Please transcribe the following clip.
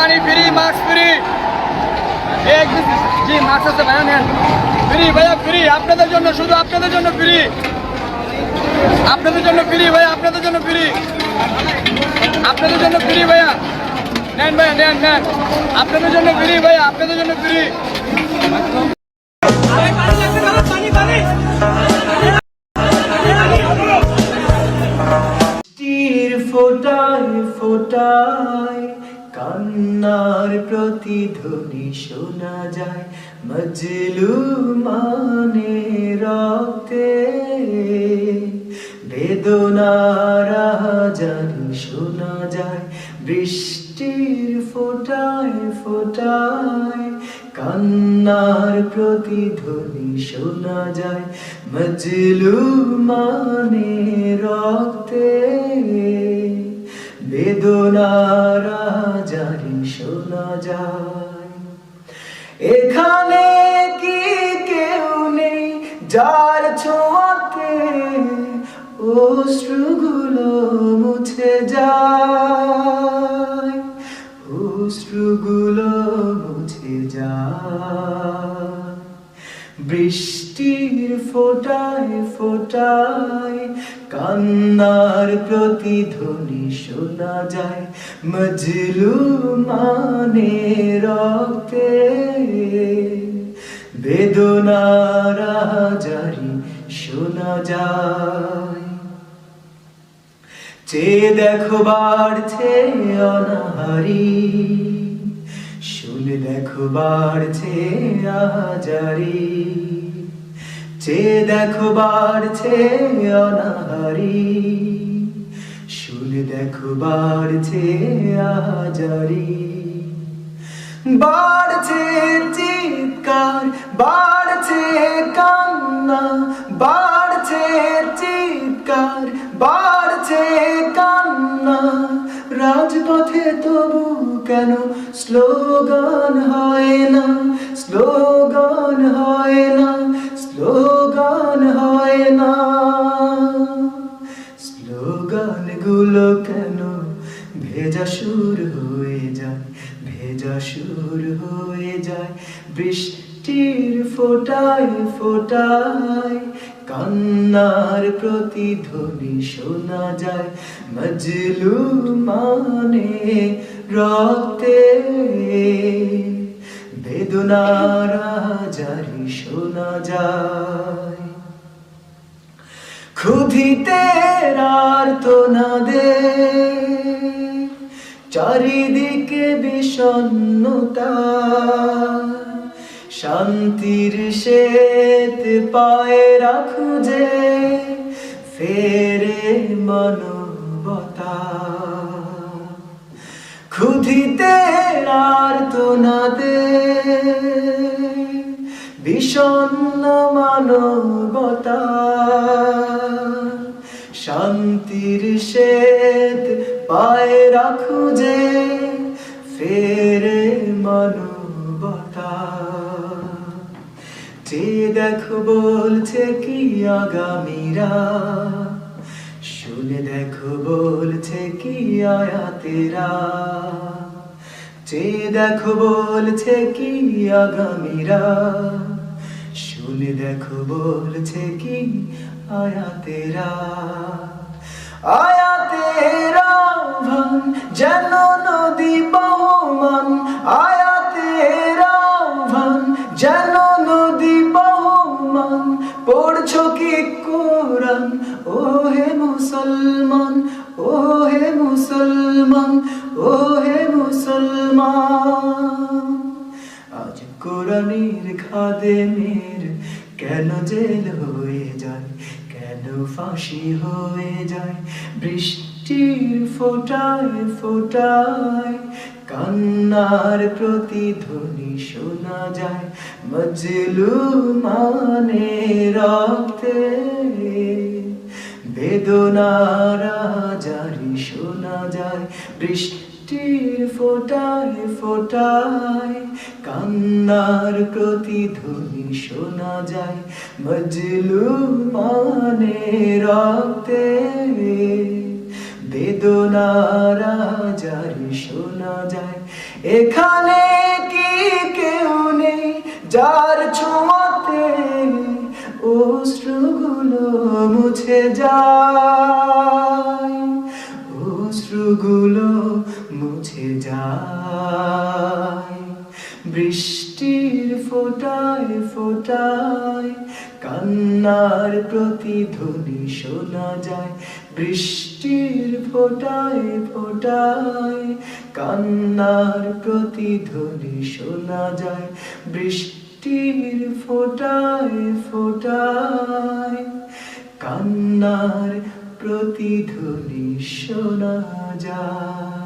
পানি free mask free জি mask আছে ভাইয়া নেন। ফ্রি ভাইয়া ফ্রি আপনাদের জন্য, শুধু আপনাদের জন্য ফ্রি আপনাদের জন্য ফ্রি ভাইয়া, আপনাদের জন্য ফ্রি আপনাদের জন্য ফ্রি ভাইয়া। নেন ভাইয়া, নেন নেন। আপনাদের জন্য ফ্রি ভাইয়া, আপনাদের জন্য ফ্রি প্রতিধ্বনি শোনা যায় মজলু মানে রক্তে। বেদনার জানি শোনা যায় বৃষ্টির ফোটায় ফোটায়। কান্নার প্রতিধ্বনি শোনা যায় মজলু মানে রক্তে। বেদনার জারি শোনা যায় এখানে কি কেউ নেই যার ছোঁয়াতে অশ্রুগুলো মুছে যায়, অশ্রুগুলো মুছে যায়। বৃষ্টির ফোটায় ফোটায় কান্নার প্রতিধ্বনি শোনা যায়। মজলু মানে রক্তে। বেদনার শোনা যায়। চেয়ে দেখো বাড়ছে অনাহারি। শুনে দেখো বাড়ছে আহাজারি। চেয়ে দেখো বাড়ছে অনাহারি, শুনে দেখো বাড়ছে আহাজারি। বাড়ছে চিৎকার, বাড়ছে কান্না, বাড়ছে চিৎকার, বাড়ছে কান্না। রাজপথে তবু কেন স্লোগান হয় না? স্লোগান ভেজা সুর হয়ে যায়। বৃষ্টির ফোটায় ফোটায় কান্নার প্রতিধ্বনি শোনা যায়। মজলু মানে রক্তে বেদনার জারি শোনা যায়। ক্ষুধিতে আর তো না দে চারিদিকে বিষণ্ণতা, শান্তির শ্বেত পায়ে রাখু যে ফেরে মানবতা। ক্ষুধিতে আর দে বিষণ্ণ মানবতা, শান্তির শ্বেত পায়ে রাখু যে ফেরে মানবতা। যে দেখো বলছে কি আগামীরা, শুনে দেখো বলছে কি আয়াতেরা। যে দেখো বলছে কি আগামীরা, শুনে দেখো বলছে কি আয়াতেরা। আয়াতেরা ভান যেন নদী বহমান আয়াতেরা ভান যেন নদী বহমান, পড়ছো কি কোরআন? ও হে মুসলমান ও হে মুসলমান ও হে মুসলমান। আজ কোরআনের খাদেমের কেন জেল হয়ে যায়? কেন ফাঁসি হয়ে যায়? বৃষ্টির ফোটায় ফোটায়। কান্নার প্রতিধ্বনি শোনা যায় মজলু মানে রক্তে। বেদনার জারি শোনা যায় বৃষ্টির ফোটায় ফোটায়। কান্নার প্রতিধ্বনি শোনা যায় মজলু মানে রক্তে। বেদনার জারি শোনা যায়। এখানে কি কেউ নেই যার ছোঁয়াতে অশ্রুগুলো মুছে যায়। অশ্রুগুলো মুছে যায়। বৃষ্টির ফোটায় ফোটায় কান্নার প্রতিধ্বনি শোনা যায়, বৃষ্টির ফোটায় ফোটায়। কান্নার প্রতিধ্বনি শোনা যায়, বৃষ্টির ফোটায় ফোটায়। কান্নার প্রতিধ্বনি শোনা যায়।